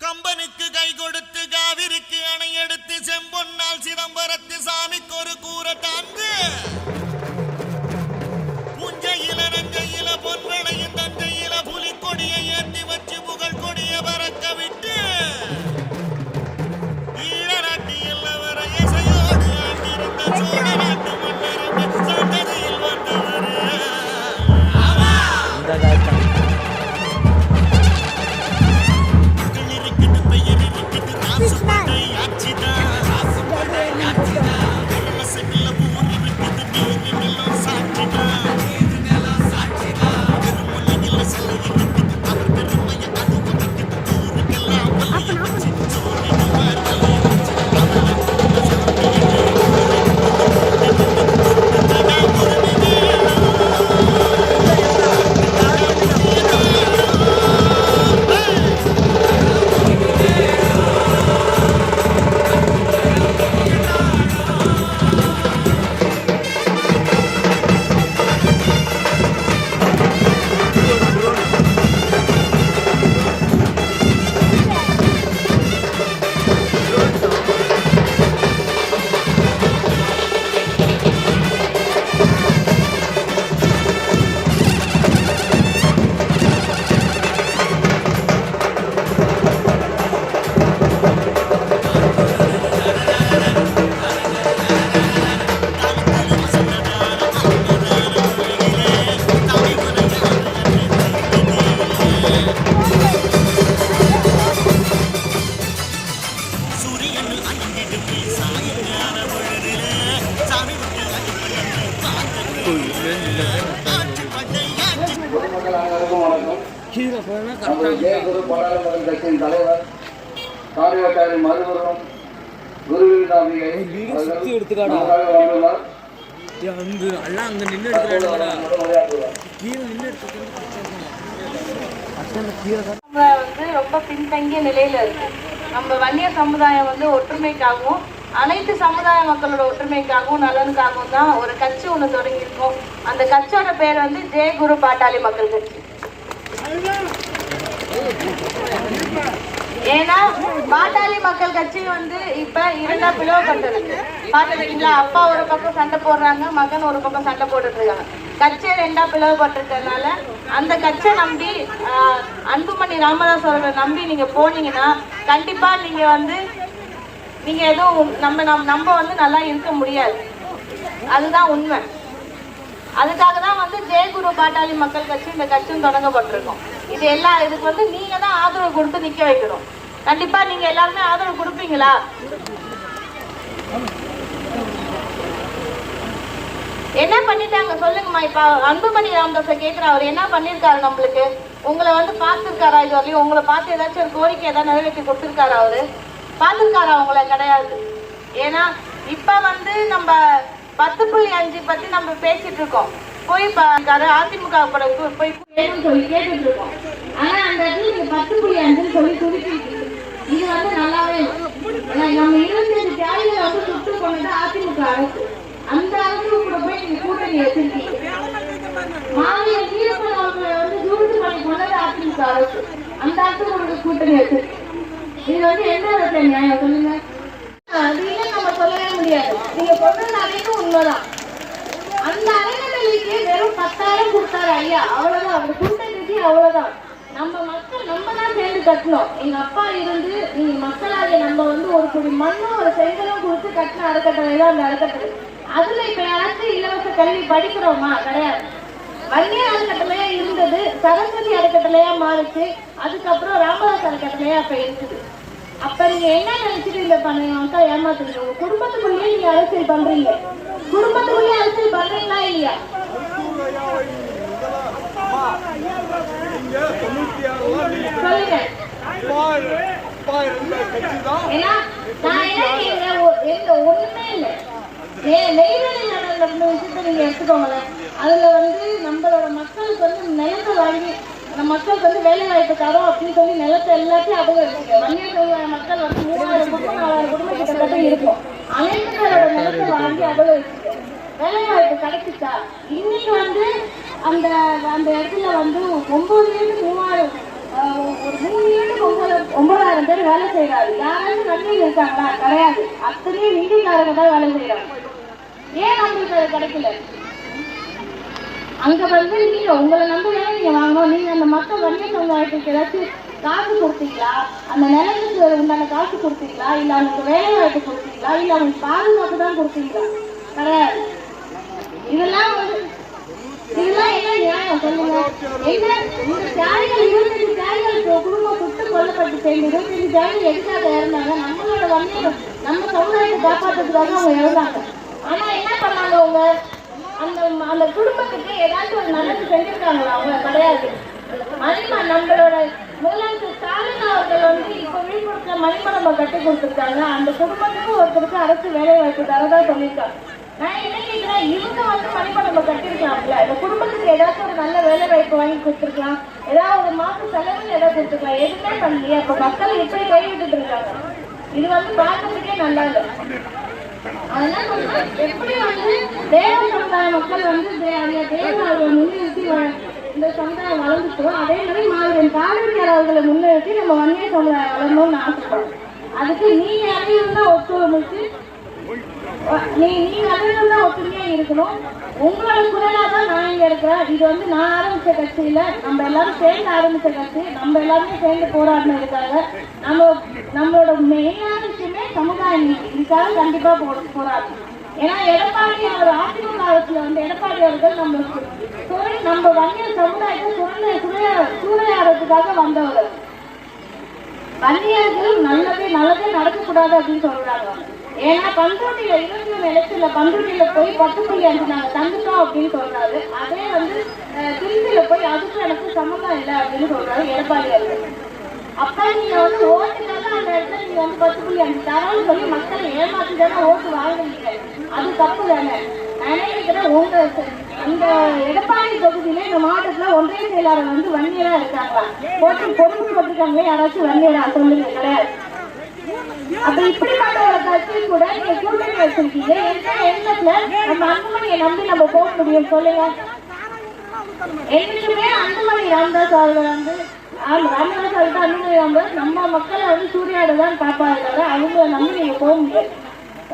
கம்பனுக்கு கை கொடுத்து காவிரிக்கு அணை எடுத்து செம்பொன்னால் சிதம்பரத்து சாமிக்கு ஒரு கூற தாந்து ஜெயகுரு பாராளுமன்ற கட்சியின் தலைவர் காரியவட்டாரி எல்லாம் அங்க நின்று நம்ம வந்து ரொம்ப பின்தங்கிய நிலையில இருக்கு நம்ம வன்னிய சமுதாயம் வந்து ஒற்றுமைக்காகவும் அனைத்து சமுதாய மக்களோட ஒற்றுமைக்காகவும் நலனுக்காகவும் தான் ஒரு கட்சி ஒன்று தொடங்கியிருக்கோம். அந்த கட்சியோட பேர் வந்து ஜெய குரு பாட்டாளி மக்கள் கட்சி. ஏன்னா பாட்டாளி மக்கள் கட்சி வந்து இப்ப இரண்டா பிளவுபட்டது. பாத்துருக்கீங்களா அப்பா ஒரு பக்கம் சண்டை போடுறாங்க மகன் ஒரு பக்கம் சண்டை போட்டுட்டு இருக்காங்க. கட்சியை ரெண்டா பிளவுபட்டிருக்கறதுனால அந்த கட்சியை நம்பி அன்புமணி ராமதாஸ் அவர்களை நம்பி நீங்க போனீங்கன்னா கண்டிப்பா நீங்க வந்து நீங்க எதுவும் நம்ம நம் நம்ம வந்து நல்லா இருக்க முடியாது. அதுதான் உண்மை. அதுக்காக தான் வந்து ஜெயகுரு பாட்டாளி மக்கள் கட்சி இந்த கட்சியும் தொடங்கப்பட்டிருக்கோம். இது எல்லாம் இதுக்கு வந்து நீங்க தான் ஆதரவு கொடுத்து நிக்க வைக்கணும். கண்டிப்பா நீங்க எல்லாருமே ஆதரவு கொடுப்பீங்களா? என்ன பண்ணிட்டாங்க? சொல்லுங்கம்மா. இப்ப அன்புமணி ராமதாஸை கேக்குற அவர் என்ன பண்ணிருக்காரு நம்மளுக்கு? உங்களை வந்து பார்த்துருக்காரா இது வரையும் உங்களை பார்த்து ஏதாச்சும் ஒரு கோரிக்கை ஏதாவது நிறைவேற்றி கொடுத்துருக்காரா அவரு? பார்த்துருக்காரா உங்களை கிடையாது. ஏன்னா இப்ப வந்து நம்ம பத்து புள்ளி அஞ்சு பத்தி நம்ம பேசிட்டு இருக்கோம். போய் அதிமுக போய் கேளுன்னு சொல்லி கேட்டுட்டு இருக்கோம் ஆனா அந்த இடத்துல நீங்க பத்து புள்ளி அஞ்சுன்னு சொல்லி துடிச்சிட்டு. இது வந்து நல்லாவே நம்ம இருபத்தஞ்சு தியாகிகளை வந்து சுட்டு அதிமுக அரசு அந்த அரசு கூட போய் நீங்க கூட்டணி வச்சிருக்கீங்க. மாநில வீரப்பன் அவர்களை வந்து ஜூட்டு பண்ணி கொண்டது அதிமுக அரசு அந்த அரசு கூட கூட்டணி வச்சிருக்கீங்க. இது வந்து எந்த விதத்துல நியாயம் சொல்லுங்க? அது நம்ம சொல்லவே முடியாது? நீங்க சொல்றது அனைத்தும் உண்மைதான். அந்த அறநிலைக்கு வெறும் பத்தாயிரம் கொடுத்தாரு ஐயா. அவ்வளவுதான். அவர் கொடுத்த நிதி அவ்வளவுதான். நம்ம மக்கள் நம்ம தான் சேர்ந்து கட்டணும். எங்க அப்பா இருந்து நீ மக்களாகிய நம்ம வந்து ஒரு குடி மண்ணும் ஒரு செங்கலும் கொடுத்து கட்டின அறக்கட்டளை தான் அந்த அறக்கட்டளை. அதுல இப்ப யாராச்சும் இலவச கல்வி படிக்கிறோமா? கிடையாது. வன்னியர் அறக்கட்டளையா இருந்தது சரஸ்வதி அறக்கட்டளையா மாறுச்சு அதுக்கப்புறம் ராமதாஸ் அறக்கட்டளையா இப்ப இருக்குது அப்ப நீங்க என்ன நினைச்சிட்டு இந்த பண்ணுங்க மக்கள் ஏமாத்துறீங்க? உங்க குடும்பத்துக்குள்ளேயே நீங்க அரசியல் பண்றீங்க. குடும்பத்துக்குள்ளே அரசியல் பண்றீங்களா இல்லையா? நெய்வேலி எடுத்துக்கோங்களேன். அதுல வந்து நம்மளோட மக்களுக்கு வந்து நிலத்தை வாங்கி நம்ம மக்களுக்கு வந்து வேலை வாய்ப்பு தரோம் அப்படின்னு சொல்லி நிலத்தை எல்லாத்தையும் அபகரிச்சுங்க வன்னிய சமுதாய மக்கள் வந்து மூவாயிரம் குடும்பம் நாலாயிரம் குடும்பம் கிட்டத்தட்ட இருக்கும். அனைத்து நிலத்தை வாங்கி அபகரிச்சுங்க வேலை வாய்ப்பு கிடைச்சிச்சா? இன்னைக்கு வந்து அந்த அந்த இடத்துல வந்து ஒன்பதுலேருந்து மூவாயிரம் ஒரு மூணு ஒன்பது ஒன்பதாயிரம் பேர் வேலை செய்யறாரு யாராவது நன்மையில் இருக்காங்களா? கிடையாது. அத்தனையும் ஹிந்திக்காரங்க தான் வேலை செய்யறாங்க ஏன் நம்மளுக்கு அது கிடைக்கல? அங்க வந்து நீங்க உங்களை நம்பி வேலை நீங்க வாங்கணும். நீங்க அந்த மக்கள் வணிக சமுதாயத்துக்கு ஏதாச்சும் காசு கொடுத்தீங்களா? அந்த நிலத்துக்கு உண்டான காசு கொடுத்தீங்களா? இல்ல அவங்களுக்கு வேலை வாய்ப்பு கொடுத்தீங்களா? இல்ல அவங்களுக்கு பாதுகாப்பு தான் கொடுத்தீங்களா? கிடையாது. இதெல்லாம் இதெல்லாம் என்ன நியாயம் சொல்லுங்க? என்ன? இந்த தியாகிகள் இருபத்தஞ்சு தியாகிகள் குடும்பம் சுட்டு கொல்லப்பட்டு இருபத்தஞ்சு தியாகிகள் எதுக்காக இறந்தாங்க? நம்மளோட நம்ம சமுதாயத்தை காப்பாற்றுறதுக்காக அவங்க இறந்தாங்க. ஆனா என்ன பண்ணாங்க அவங்க? அந்த அந்த குடும்பத்துக்கு ஏதாச்சும் ஒரு நல்லது செஞ்சிருக்காங்களா அவங்க? கிடையாது. மணிமா நம்மளோட முதலமைச்சர் ஸ்டாலின் அவர்கள் வந்து இப்ப விழுப்புரத்துல மணிமண்டபம் கட்டி கொடுத்துருக்காங்க. அந்த குடும்பத்துக்கும் ஒருத்தருக்கு அரசு வேலை வாய்ப்பு தரதான் சொல்லியிருக்காங்க. நான் என்ன கேட்கிறேன் இவங்க வந்து மணிமண்டபம் கட்டிருக்கலாம்ல. இந்த குடும்பத்துக்கு ஏதாச்சும் ஒரு நல்ல வேலை வாய்ப்பு வாங்கி கொடுத்துருக்கலாம். ஏதாவது ஒரு மாச செலவில் ஏதாவது கொடுத்துருக்கலாம். எதுவுமே பண்ணலையே. அப்ப மக்கள் எப்படி கைவிட்டுட்டு இருக்காங்க. இது வந்து பார்க்கறதுக்கே நல்லா இல்லை. அதெல்லாம் சொல்றேன், எப்படி வந்து தேவ சமுதாய மக்கள் வந்து தே- அந்த தேவனாவை முன்னிறுத்தி இந்த சமுதாயம் வளர்ந்துட்டோ அதே மாதிரி மாவீரன் காவிரியார் அவர்களை முன்னிறுத்தி நம்ம வன்னிய சமுதாயம் வளரணும்னு ஆசைப்படுறோம். அதுக்கு நீ அனைவரும் தான் ஒத்துழைச்சு நீங்க அனைவரும் தான் ஒற்றுமையா இருக்கணும். உங்களோட குரலா தான் நான் இங்க இருக்கிறேன். இது வந்து நான் ஆரம்பிச்ச கட்சியில நம்ம எல்லாரும் சேர்ந்து ஆரம்பிச்ச கட்சி. நம்ம எல்லாருமே சேர்ந்து போராடினதுக்காக நம்ம நம்மளோட மெயினான விஷயமே சமுதாய நீதி இதுக்காக கண்டிப்பா போ போராடணும். ஏன்னா எடப்பாடி அவர் அதிமுக காலத்துல வந்து எடப்பாடி அவர்கள் நம்ம நம்ம வன்னியர் சமுதாயத்தை சுரண்ட சுரைய சூறையாடுறதுக்காக வந்தவர் வன்னியர்கள் நல்லதே நல்லதே நடக்கக்கூடாது அப்படின்னு சொல்றாங்க. ஏன்னா பண்ருட்டியில இருபத்தி ஒண்ணு எலக்ஷன்ல பண்ருட்டியில போய் பத்து புள்ளி அஞ்சு நாங்க தந்துட்டோம் அப்படின்னு சொல்றாரு. அதே வந்து திருச்சியில போய் அதுக்கு எனக்கு சம்மந்தம் இல்லை அப்படின்னு சொல்றாரு எடப்பாடி அவர்கள். அப்ப நீங்க வந்து ஓட்டுக்காக அந்த இடத்துல நீங்க வந்து பத்து புள்ளி அஞ்சு தரோம்னு சொல்லி மக்களை ஏமாத்தி தானே ஓட்டு வாங்குறீங்க. அது தப்பு தானே. நினைக்கிறேன் உங்க அந்த எடப்பாடி தொகுதியில இந்த மாவட்டத்துல ஒன்றிய செயலாளர் வந்து வன்னியரா இருக்காங்களா? ஓட்டு பொறுப்பு போட்டிருக்காங்களே யாராச்சும் வன்னியரா சொல்லுங்க கிடையாது அப்ப இப்படிப்பட்ட ஒரு கட்சி கூட நீங்க கூட்டணி வச்சிருக்கீங்க எந்த எண்ணத்துல நம்ம அன்புமணியை நம்பி நம்ம போக முடியும் சொல்லுங்க. என்னைக்குமே அன்புமணி ராமதாஸ் அவர்கள் வந்து ராமதாஸ் அவர்கள் அன்புமணி ராமதாஸ் நம்ம மக்களை வந்து சூர்யாவை தான் காப்பாடுறாரு அவங்கள நம்பி நீங்க போக முடியாது.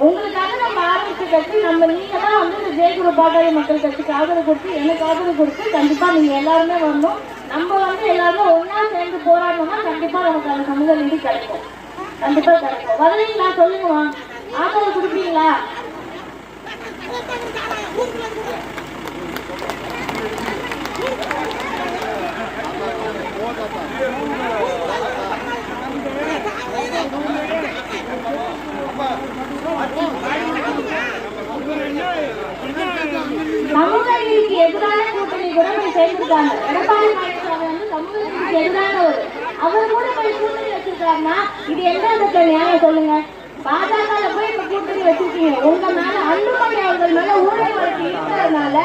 உங்களுக்காக நம்ம ஆரம்பிச்ச கட்சி நம்ம நீங்க தான் வந்து இந்த ஜெயகுரு பாட்டாளி மக்கள் கட்சிக்கு ஆதரவு கொடுத்து எனக்கு ஆதரவு கொடுத்து கண்டிப்பா நீங்க எல்லாருமே வரணும். நம்ம வந்து எல்லாருமே ஒன்னா சேர்ந்து போராடணும்னா கண்டிப்பா நமக்கு அந்த சமூக நீதி கிடைக்கும். கண்டிப்பா கிடைக்கும் வரலீங்களா சொல்லுங்கம்மா. ஆதரவு கொடுப்பீங்களா சமூக நீதிக்கு எதிரான கூட்டணி கூட போய் சேர்ந்துருக்காங்க எடப்பாடி பழனிசாமி வந்து சமூக நீதிக்கு எதிரானவர். அவர் கூட போய் கூட்டணி வச்சிருக்காருன்னா இது எந்த விதத்துல நியாயம் சொல்லுங்க? பாஜக போய் இப்ப கூட்டணி வச்சிருக்கீங்க. உங்க மேல அன்புமணி அவர்கள் மேல ஊழல் வழக்கு இருக்கிறதுனால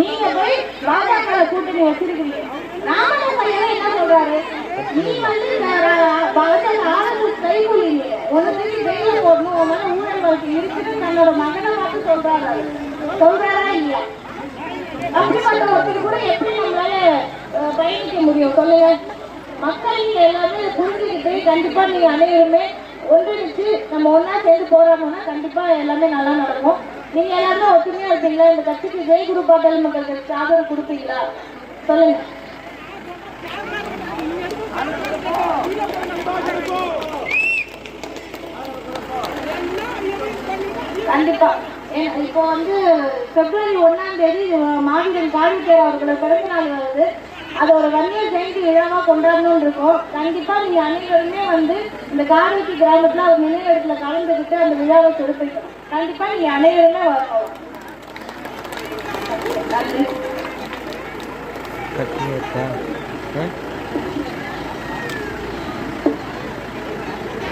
நீங்க போய் பாஜக கூட்டணி வச்சிருக்கீங்க. ராமதாஸ் ஐயா என்ன சொல்றாரு? நீ வந்து ஆர்எஸ்எஸ் கைகூலி உனக்கு ஜெயில போடணும். உன் மேல ஊழல் வழக்கு இருக்குன்னு தன்னோட மகனை பார்த்து சொல்றாரு. சொல்றாரா இல்லையா? அப்படிப்பட்ட ஒருத்தர் கூட எப்படி நம்மளால பயணிக்க முடியும்? சொல்லுங்க. மக்கள் நீங்க எல்லாமே புரிஞ்சுக்கிட்டு கண்டிப்பா நீங்க அனைவருமே ஒன்றிணைச்சு நம்ம ஒன்னா சேர்ந்து போராடணும்னா கண்டிப்பா எல்லாமே நல்லா நடக்கும். நீங்க எல்லாருமே ஒத்துமையா இருப்பீங்களா? இந்த கட்சிக்கு ஜெய் குரு பாட்டாளி மக்களுக்கு ஆதரவு கொடுப்பீங்களா? சொல்லுங்க. கண்டிப்பா. ஏ- இப்போ வந்து பிப்ரவரி ஒன்னாம் தேதி மாவீரன் காவிரிக்கேர் அவர்களோட பிறந்த நாள் வருது. அதை ஒரு வன்னிய ஜெயந்தி விழாவா கொண்டாடணும்னு இருக்கும். கண்டிப்பா நீங்க அனைவருமே வந்து இந்த காவிரி கிராமத்துல ஒரு நினைவிடத்துல கலந்துக்கிட்டு அந்த விழாவை சிறப்பிக்கணும். கண்டிப்பா நீங்க அனைவருமே வரணும். கட்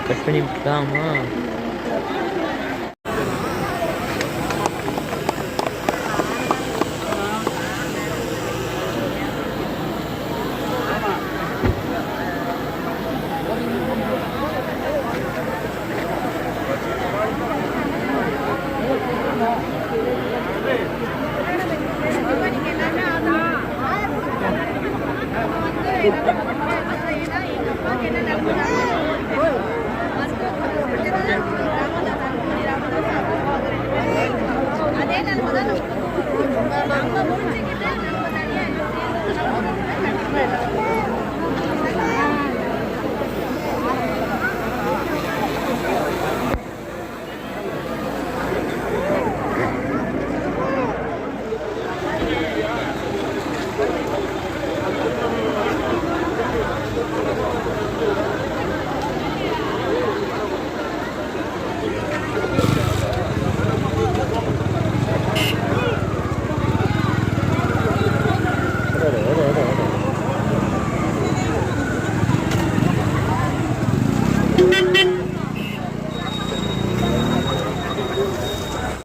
கட் பண்ணி விட்டாமா Thank you.